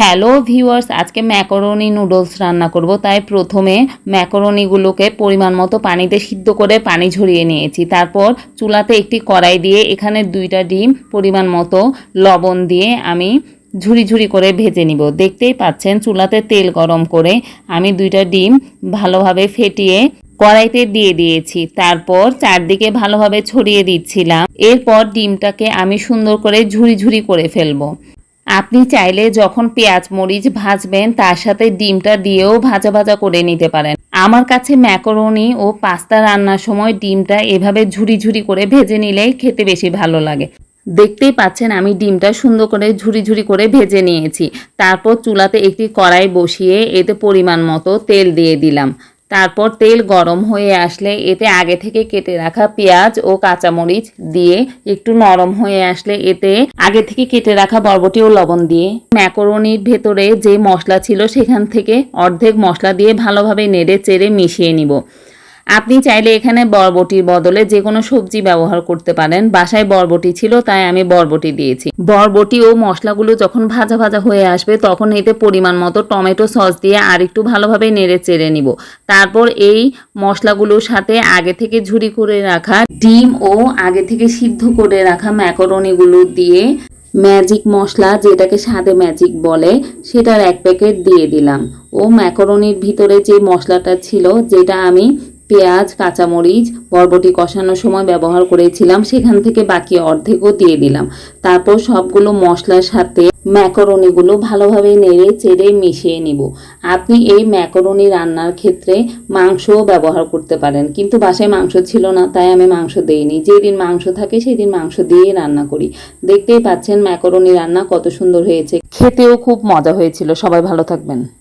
Hello viewers আজকে macaroni noodles রান্না করব। তাই প্রথমে ম্যাকরনিগুলোকে পরিমাণ মতো পানিতে সিদ্ধ করে পানি ঝরিয়ে নিয়েছি। তারপর চুলাতে একটি কড়াই দিয়ে এখানে দুইটা ডিম পরিমাণ মতো লবণ দিয়ে আমি ঝুরি ঝুরি করে ভেজে নিব। দেখতেই পাচ্ছেন, চুলাতে তেল গরম করে আমি দুইটা ডিম ভালোভাবে ফেটিয়ে কড়াইতে দিয়ে দিয়েছি। তারপর চারদিকে ভালোভাবে ছড়িয়ে দিচ্ছিলাম। এরপর ডিমটাকে আমি সুন্দর করে ঝুরি ঝুরি করে ফেলব। আপনি চাইলে যখন পেঁয়াজ, মরিচ ভাজবেন, তার সাথে ডিমটা দিয়েও ভাজা ভাজা করে নিতে পারেন। আমার কাছে ম্যাকরনি ও পাস্তা রান্নার সময় ডিমটা এভাবে ঝুরি ঝুরি করে ভেজে নিলেই খেতে বেশি ভালো লাগে। দেখতেই পাচ্ছেন আমি ডিমটা সুন্দর করে ঝুরি ঝুরি করে ভেজে নিয়েছি। তারপর চুলাতে একটি কড়াই বসিয়ে এতে পরিমাণ মতো তেল দিয়ে দিলাম। তারপর তেল গরম হয়ে আসলে এতে আগে থেকে কেটে রাখা পেঁয়াজ ও কাঁচামরিচ দিয়ে একটু নরম হয়ে আসলে এতে আগে থেকে কেটে রাখা বরবটি ও লবণ দিয়ে। ম্যাকরনির ভেতরে যে মশলা ছিল সেখান থেকে অর্ধেক মশলা দিয়ে ভালোভাবে নেড়ে চেড়ে মিশিয়ে নিব। আপনি চাইলে এখানে বরবটির বদলে যে কোনো সবজি ব্যবহার করতে পারেন। বাসায় বরবটি ছিল, তাই আমি বরবটি দিয়েছি। বরবটি ও মশলাগুলো যখন ভাজা ভাজা হয়ে আসবে, তখন এতে পরিমাণ মতো টমেটো সস দিয়ে আর একটু ভালোভাবে নেড়ে চেড়ে নিব। তারপর এই মশলাগুলোর সাথে আগে থেকে ঝুরি করে রাখা ডিম ও আগে থেকে সিদ্ধ করে রাখা ম্যাকরনিগুলো দিয়ে ম্যাজিক মশলা, যেটাকে স্বাদে ম্যাজিক বলে, সেটার এক প্যাকেট দিয়ে দিলাম। ও ম্যাকরনির ভিতরে যে মশলাটা ছিল, যেটা আমি পেঁয়াজ, কাঁচামরিচ, বরবটি কষানোর সময় ব্যবহার করেছিলাম। সেখান থেকে বাকি অর্ধেকও দিয়ে দিলাম। তারপর সবগুলো মশলার সাথে ম্যাকরনিগুলো ভালোভাবে নেড়ে চেড়ে মিশিয়ে নিব। আপনি এই ম্যাকরনি রান্নার ক্ষেত্রে মাংসও ব্যবহার করতে পারেন। কিন্তু বাসায় মাংস ছিল না, তাই আমি মাংস দেইনি। যেদিন মাংস থাকে, সেদিন মাংস দিয়েই রান্না করি। দেখতেই পাচ্ছেন ম্যাকরনি রান্না কত সুন্দর হয়েছে। খেতেও খুব মজা হয়েছিল। সবাই ভালো থাকবেন।